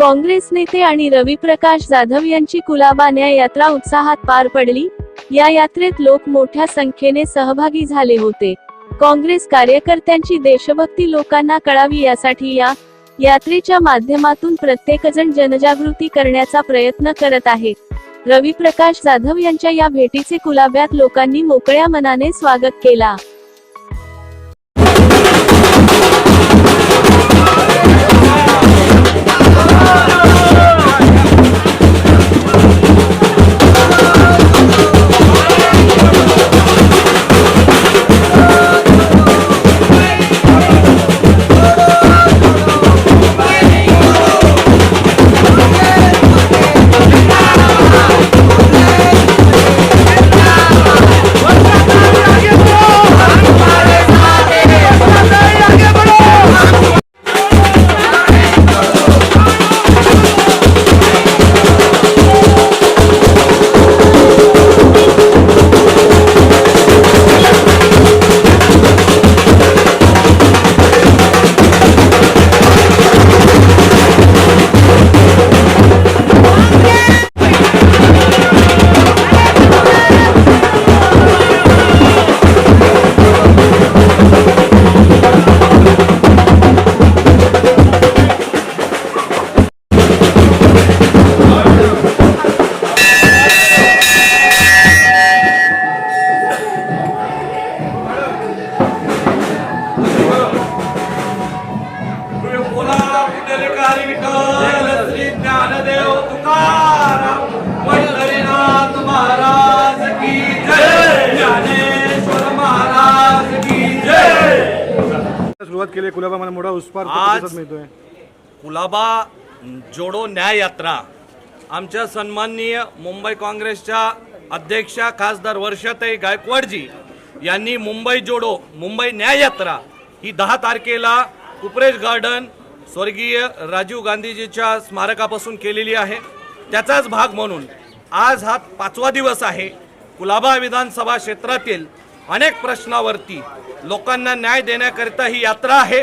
काँग्रेस नेते आणि रविप्रकाश जाधव यांची कुलाबा न्याय यात्रा उत्साहात पार पडली. या यात्रेत लोक मोठ्या संख्येने सहभागी झाले होते. काँग्रेस कार्यकर्त्यांची देशभक्ती लोकांना कळावी यासाठी या यात्रेच्या माध्यमातून प्रत्येकजण जनजागृती करण्याचा प्रयत्न करत आहे. रविप्रकाश जाधव यांच्या या भेटीचे कुलाब्यात लोकांनी मोकळ्या मनाने स्वागत केला. श्री ज्ञानदेव तुकाराम पंढरीनाथ महाराज की जय। ज्ञानेश्वर महाराज की जय। सुरुवात केली कुलाबा मला मोठा उत्स्फूर्त आज- मिळतोय. कुलाबा जोडो न्याय यात्रा. आमच्या सन्माननीय मुंबई काँग्रेसच्या अध्यक्षा खासदार वर्षाताई गायकवाडजी यांनी मुंबई जोडो मुंबई न्याय यात्रा ही दहा तारखेला कुपरेश गार्डन स्वर्गीय राजीव गांधीजीच्या स्मारकापासून केलेली आहे. त्याचाच भाग म्हणून आज हा पाचवा दिवस आहे. कुलाबा विधानसभा क्षेत्रातील अनेक प्रश्नावरती लोकांना न्याय देण्याकरिता ही यात्रा आहे.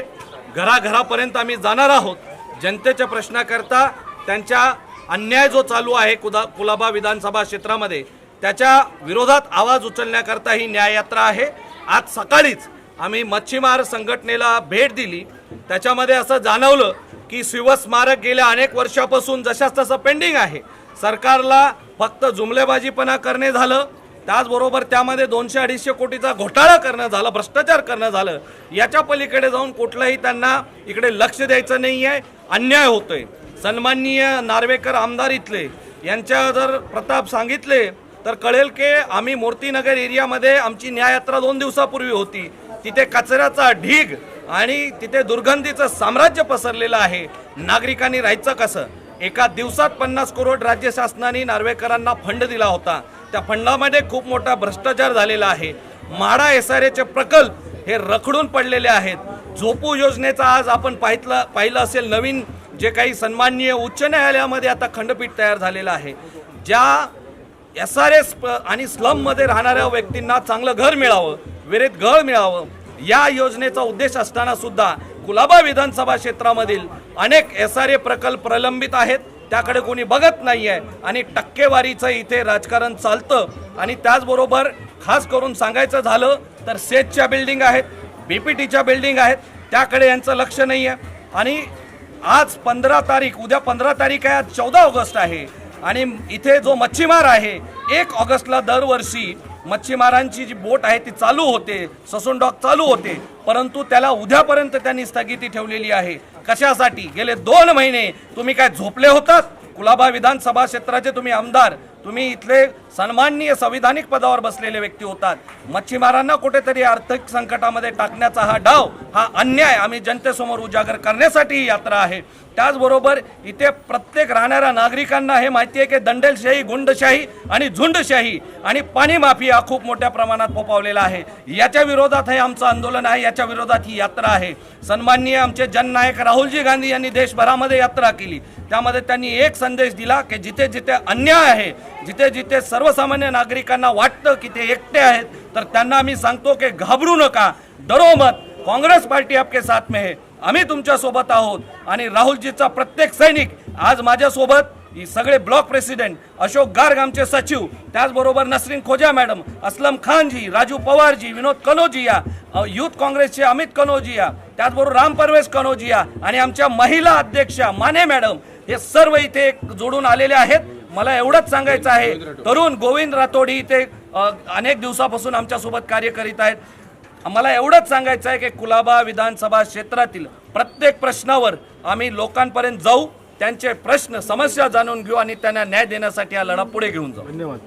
घराघरापर्यंत आम्ही जाणार आहोत. जनतेच्या प्रश्नाकरता त्यांच्या अन्याय जो चालू आहे कुदा कुलाबा विधानसभा क्षेत्रामध्ये त्याच्या विरोधात आवाज उचलण्याकरता ही न्याययात्रा आहे. आज सकाळीच आम्ही मच्छीमार संघटनेला भेट दिली. त्याच्यामध्ये असं जाणवलं की शिवस्मारक गेल्या अनेक वर्षापासून जशाच तसं पेंडिंग आहे. सरकारला फक्त जुमलेबाजीपणा करणे झालं. त्याचबरोबर त्यामध्ये दोनशे अडीचशे कोटीचा घोटाळा करणं झालं भ्रष्टाचार करणं झालं. याच्या पलीकडे जाऊन कुठलंही त्यांना इकडे लक्ष द्यायचं नाही आहे अन्याय होतोय. सन्माननीय नार्वेकर आमदार इथले यांच्या जर प्रताप सांगितले तर कळेल की आम्ही मूर्तीनगर एरियामध्ये आमची न्याययात्रा दोन दिवसापूर्वी होती. तिथे कचऱ्याचा ढीग आणि तिथे दुर्गंधीचं साम्राज्य पसरलेलं आहे. नागरिकांनी राहायचं कसं? एका दिवसात पन्नास करोड राज्य शासनाने नार्वेकरांना फंड दिला होता. त्या फंडामध्ये खूप मोठा भ्रष्टाचार झालेला आहे. म्हाडा एस आर एचे प्रकल्प हे रखडून पडलेले आहेत. झोपू योजनेचा आज आपण पाहितलं पाहिलं असेल नवीन जे काही सन्माननीय उच्च न्यायालयामध्ये आता खंडपीठ तयार झालेलं आहे. ज्या एस आर एस आणि स्लममध्ये राहणाऱ्या व्यक्तींना चांगलं घर मिळावं वेळेत घर मिळावं या योजनेचा उद्देश असताना सुद्धा कुलाबा विधानसभा क्षेत्रामधील अनेक एस आर ए प्रकल्प प्रलंबित आहेत. त्याकडे कोणी बघत नाही आहे आणि टक्केवारीचं इथे राजकारण चालतं. आणि त्याचबरोबर खास करून सांगायचं झालं तर सेजच्या बिल्डिंग आहेत बी पी टीच्या बिल्डिंग आहेत. त्याकडे यांचं लक्ष नाही आहे आणि आज पंधरा तारीख उद्या पंधरा तारीख आहे आज चौदा ऑगस्ट आहे. आणि इथे जो मच्छीमार आहे एक ऑगस्टला दरवर्षी मच्छीमारांची जी बोट आहे ती चालू होते ससून डॉक चालू होते परंतु त्याला उद्यापर्यंत त्यांनी स्थगिती ठेवलेली आहे. कशासाठी? गेले दोन महिने. तुम्ही काय झोपले होतात? कुलाबा विधानसभा क्षेत्राचे तुम्ही आमदार. तुम्ही इथले सन्माननीय संविधानिक पदावर बसलेले व्यक्ती होतात. मच्छीमारांना कुठेतरी आर्थिक संकटामध्ये टाकण्याचा हा डाव हा अन्याय आम्ही जनतेसमोर उजागर करण्यासाठी ही यात्रा आहे. त्याचबरोबर इथे प्रत्येक राहणाऱ्या नागरिकांना हे माहिती आहे की दंडेलशाही गुंडशाही आणि झुंडशाही आणि पाणी माफिया खूप मोठ्या प्रमाणात फोपावलेला आहे. याच्या विरोधात हे आमचं आंदोलन आहे याच्या विरोधात ही यात्रा आहे. सन्माननीय आमचे जननायक राहुलजी गांधी यांनी देशभरामध्ये यात्रा केली. त्यामध्ये त्यांनी एक संदेश दिला की जिथे जिथे अन्याय आहे जिथे जिथे सर्व सर्वसामान्य नागरिकांना वाटतं की ते एकटे आहेत तर त्यांना आम्ही सांगतो की घाबरू नका. डरो मत काँग्रेस पार्टी आपके साथ में है. आम्ही तुमच्यासोबत आहोत. आणि राहुलजीचा प्रत्येक सैनिक आज माझ्यासोबत. सगळे ब्लॉक प्रेसिडेंट अशोक गार्ग आमचे सचिव त्याचबरोबर नसरीन खोजा मॅडम असलम खानजी राजू पवारजी विनोद कनोजिया युथ काँग्रेसचे अमित कनोजिया त्याचबरोबर राम परवेश कनोजिया आणि आमच्या महिला अध्यक्षा माने मॅडम हे सर्व इथे जोडून आलेले आहेत. मला एवढंच सांगायचं आहे. तरुण गोविंद राठोडी ते अनेक दिवसापासून आमच्यासोबत कार्य करीत आहेत. मला एवढंच सांगायचं आहे की कुलाबा विधानसभा क्षेत्रातील प्रत्येक प्रश्नावर आम्ही लोकांपर्यंत जाऊ त्यांचे प्रश्न समस्या जाणून घेऊ आणि त्यांना न्याय देण्यासाठी हा लढा पुढे घेऊन जाऊ. धन्यवाद.